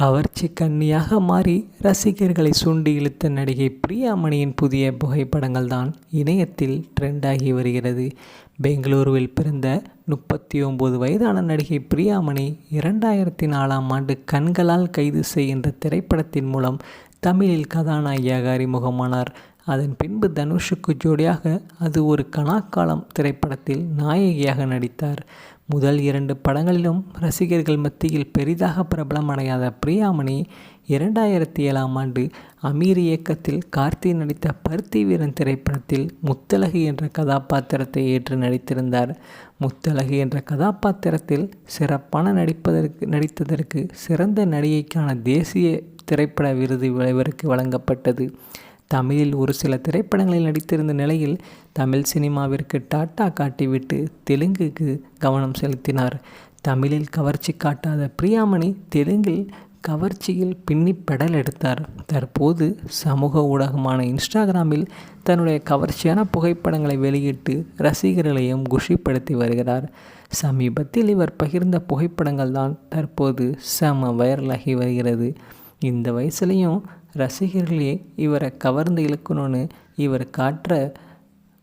கவர்ச்சி கண்ணியாக மாறி ரசிகர்களை சுண்டி இழுத்த நடிகை பிரியாமணியின் புதிய புகைப்படங்கள் தான் இணையத்தில் ட்ரெண்டாகி வருகிறது. பெங்களூருவில் பிறந்த முப்பத்தி ஒம்பது வயதான நடிகை பிரியாமணி இரண்டாயிரத்தி நாலாம் ஆண்டு கண்களால் கைது செய்கின்ற திரைப்படத்தின் மூலம் தமிழில் கதாநாயகியாக அறிமுகமானார். அதன் பின்பு தனுஷுக்கு ஜோடியாக அது ஒரு கணாக்காலம் திரைப்படத்தில் நாயகியாக நடித்தார். முதல் இரண்டு படங்களிலும் ரசிகர்கள் மத்தியில் பெரிதாக பிரபலமடையாத பிரியாமணி இரண்டாயிரத்தி ஏழாம் ஆண்டு அமீர் இயக்கத்தில் கார்த்தி நடித்த பருத்தி வீரன் திரைப்படத்தில் முத்தலகு என்ற கதாபாத்திரத்தை ஏற்று நடித்திருந்தார். முத்தலகு என்ற கதாபாத்திரத்தில் சிறப்பான நடிப்பதற்கு நடித்ததற்கு சிறந்த நடிகைக்கான தேசிய திரைப்பட விருது இவருக்கு வழங்கப்பட்டது. தமிழில் ஒரு சில திரைப்படங்களில் நடித்திருந்த நிலையில் தமிழ் சினிமாவிற்கு டாட்டா காட்டிவிட்டு தெலுங்குக்கு கவனம் செலுத்தினார். தமிழில் கவர்ச்சி காட்டாத பிரியாமணி தெலுங்கில் கவர்ச்சியில் பின்னி பெடல் எடுத்தார். தற்போது சமூக ஊடகமான இன்ஸ்டாகிராமில் தன்னுடைய கவர்ச்சியான புகைப்படங்களை வெளியிட்டு ரசிகர்களையும் குஷிப்படுத்தி வருகிறார். சமீபத்தில் இவர் பகிர்ந்த புகைப்படங்கள் தான் தற்போது செம வைரலாகி வருகிறது. இந்த வயசுலேயும் ரசிகர்களே இவரை கவர்ந்து இழுக்கணும்னு இவர் காட்டுற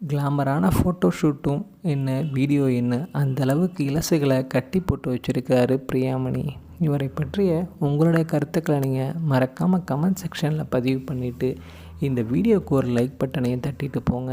கிளாமரான ஃபோட்டோ ஷூட்டும் என்ன வீடியோ என்ன அந்தளவுக்கு இலசுகளை கட்டி போட்டு வச்சுருக்காரு பிரியாமணி. இவரை பற்றிய உங்களுடைய கருத்துக்களை நீங்கள் மறக்காமல் கமெண்ட் செக்ஷனில் பதிவு பண்ணிவிட்டு இந்த வீடியோக்கு ஒரு லைக் பட்டனையும் தட்டிட்டு போங்க.